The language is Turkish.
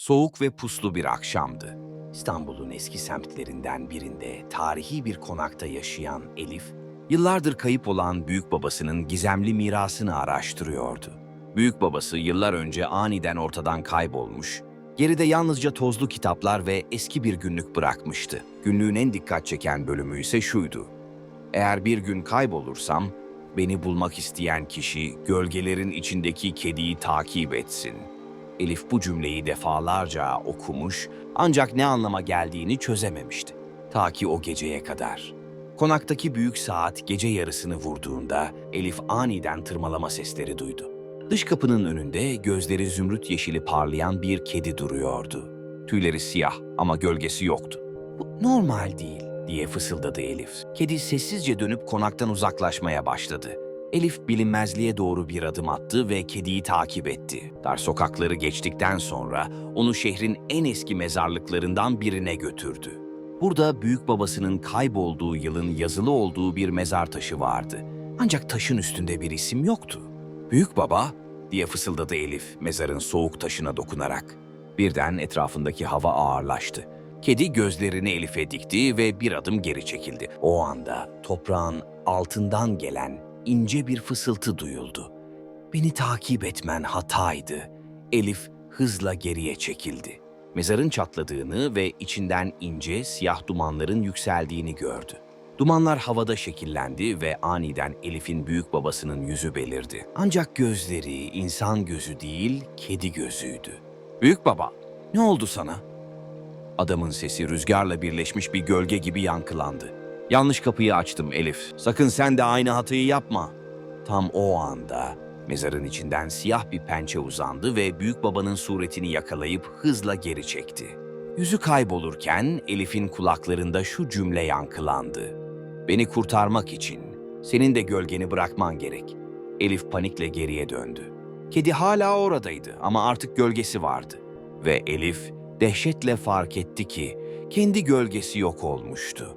Soğuk ve puslu bir akşamdı. İstanbul'un eski semtlerinden birinde tarihi bir konakta yaşayan Elif, yıllardır kayıp olan büyük babasının gizemli mirasını araştırıyordu. Büyük babası yıllar önce aniden ortadan kaybolmuş, geride yalnızca tozlu kitaplar ve eski bir günlük bırakmıştı. Günlüğün en dikkat çeken bölümü ise şuydu. Eğer bir gün kaybolursam, beni bulmak isteyen kişi gölgelerin içindeki kediyi takip etsin. Elif bu cümleyi defalarca okumuş ancak ne anlama geldiğini çözememişti. Ta ki o geceye kadar. Konaktaki büyük saat gece yarısını vurduğunda Elif aniden tırmalama sesleri duydu. Dış kapının önünde gözleri zümrüt yeşili parlayan bir kedi duruyordu. Tüyleri siyah ama gölgesi yoktu. Bu normal değil diye fısıldadı Elif. Kedi sessizce dönüp konaktan uzaklaşmaya başladı. Elif bilinmezliğe doğru bir adım attı ve kediyi takip etti. Dar sokakları geçtikten sonra onu şehrin en eski mezarlıklarından birine götürdü. Burada büyük babasının kaybolduğu yılın yazılı olduğu bir mezar taşı vardı. Ancak taşın üstünde bir isim yoktu. Büyük baba diye fısıldadı Elif mezarın soğuk taşına dokunarak. Birden etrafındaki hava ağırlaştı. Kedi gözlerini Elif'e dikti ve bir adım geri çekildi. O anda toprağın altından gelen ince bir fısıltı duyuldu. Beni takip etmen hataydı. Elif hızla geriye çekildi. Mezarın çatladığını ve içinden ince siyah dumanların yükseldiğini gördü. Dumanlar havada şekillendi ve aniden Elif'in büyük babasının yüzü belirdi. Ancak gözleri insan gözü değil, kedi gözüydü. Büyük baba, ne oldu sana? Adamın sesi rüzgarla birleşmiş bir gölge gibi yankılandı. Yanlış kapıyı açtım Elif. Sakın sen de aynı hatayı yapma. Tam o anda mezarın içinden siyah bir pençe uzandı ve büyük babanın suretini yakalayıp hızla geri çekti. Yüzü kaybolurken Elif'in kulaklarında şu cümle yankılandı. Beni kurtarmak için senin de gölgeni bırakman gerek. Elif panikle geriye döndü. Kedi hala oradaydı ama artık gölgesi vardı. Ve Elif dehşetle fark etti ki kendi gölgesi yok olmuştu.